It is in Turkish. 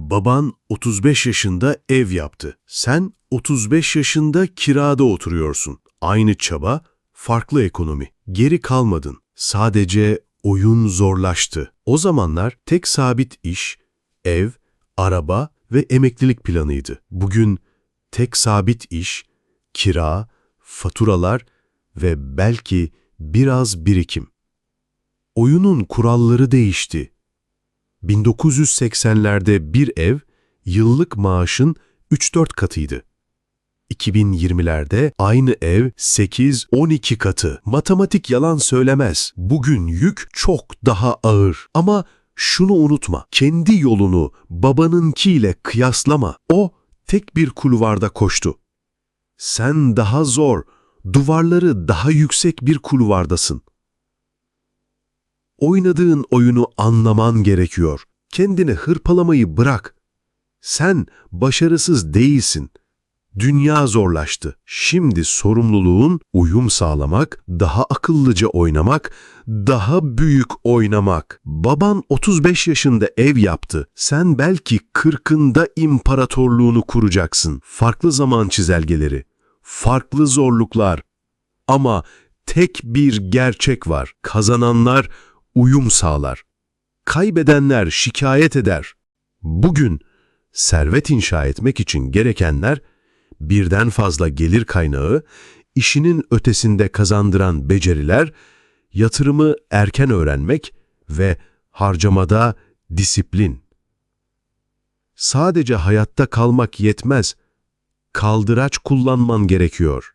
Baban 35 yaşında ev yaptı. Sen 35 yaşında kirada oturuyorsun. Aynı çaba, farklı ekonomi. Geri kalmadın. Sadece oyun zorlaştı. O zamanlar tek sabit iş, ev, araba ve emeklilik planıydı. Bugün tek sabit iş, kira, faturalar ve belki biraz birikim. Oyunun kuralları değişti. 1980'lerde bir ev yıllık maaşın 3-4 katıydı. 2020'lerde aynı ev 8-12 katı. Matematik yalan söylemez. Bugün yük çok daha ağır. Ama şunu unutma. Kendi yolunu babanınkiyle kıyaslama. O tek bir kulvarda koştu. Sen daha zor, duvarları daha yüksek bir kulvardasın. Oynadığın oyunu anlaman gerekiyor. Kendini hırpalamayı bırak. Sen başarısız değilsin. Dünya zorlaştı. Şimdi sorumluluğun uyum sağlamak, daha akıllıca oynamak, daha büyük oynamak. Baban 35 yaşında ev yaptı. Sen belki 40'ında imparatorluğunu kuracaksın. Farklı zaman çizelgeleri, farklı zorluklar. Ama tek bir gerçek var. Kazananlar uyum sağlar. Kaybedenler şikayet eder. Bugün servet inşa etmek için gerekenler birden fazla gelir kaynağı, işinin ötesinde kazandıran beceriler, yatırımı erken öğrenmek ve harcamada disiplin. Sadece hayatta kalmak yetmez, kaldıraç kullanman gerekiyor.